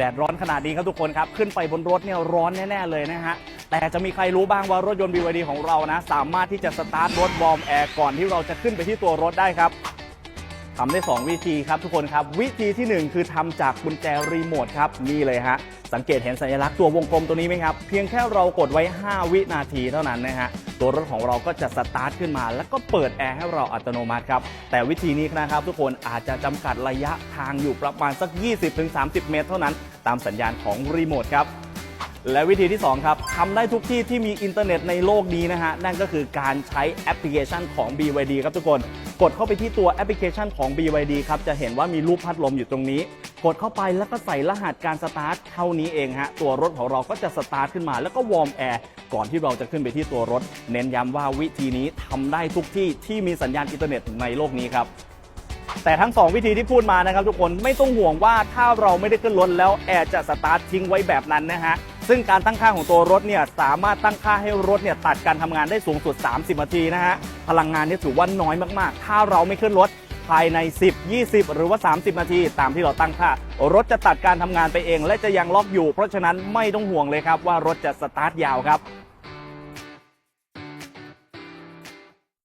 แดดร้อนขนาดนี้ครับทุกคนครับ ขึ้นไปบนรถเนี่ยร้อนแน่ ๆ เลยนะฮะ แต่จะมีใครรู้บ้างว่ารถยนต์ BYD ของเรานะ สามารถที่จะสตาร์ทรถวอร์มแอร์ก่อนที่เราจะขึ้นไปที่ตัวรถได้ครับ ทำได้ 2 วิธีครับทุกคนครับ วิธีที่ 1 คือทำจากกุญแจรีโมทครับนี่เลยฮะสังเกตเห็นสัญลักษณ์ตัววงกลมตัวนี้ไหมครับ เพียงแค่เรากดไว้ 5 วินาทีเท่านั้นนะฮะตัวรถของเราก็จะสตาร์ทขึ้นมา แล้วก็เปิดแอร์ให้เราอัตโนมัติครับแต่วิธีนี้นะครับทุกคนอาจจะจำกัดระยะทางอยู่ประมาณสัก 20-30 เมตร เท่านั้น ตามสัญญาณของรีโมทครับและวิธีที่ 2 ครับทำได้ทุกที่ที่มีอินเทอร์เน็ตในโลกนี้นะฮะ นั่นก็คือการใช้แอปพลิเคชันของ BYD ครับทุกคน กดเข้าไปที่ตัวแอปพลิเคชันของ BYD ครับจะเห็นว่ามีรูปพัดลมอยู่ตรงนี้ กดเข้าไปแล้วก็ใส่รหัสการสตาร์ทเท่านี้เองฮะตัวรถของเราก็จะสตาร์ทขึ้นมาแล้วก็วอร์มแอร์ก่อนที่เราจะขึ้นไปที่ตัวรถ เน้นย้ำว่าวิธีนี้ทำได้ทุกที่ที่มีสัญญาณอินเทอร์เน็ตในโลกนี้ครับแต่ทั้ง 2 วิธีที่พูดมานะครับทุกคนไม่ต้องห่วงว่าถ้าเราไม่ได้ขึ้นรถแล้วแอร์จะสตาร์ททิ้งไว้แบบนั้นนะฮะ ซึ่งการตั้งค่าของตัวรถเนี่ยสามารถตั้งค่าให้รถเนี่ยตัดการทำงานได้สูงสุด 30 นาทีนะฮะ พลังงานเนี่ยถือว่าน้อยมากๆ ถ้าเราไม่ขึ้นรถภายใน 10 20 หรือว่า 30 นาที ตามที่เราตั้งค่า รถจะตัดการทำงานไปเอง และจะยังล็อกอยู่ เพราะฉะนั้นไม่ต้องห่วงเลยครับว่ารถจะสตาร์ทยาวครับ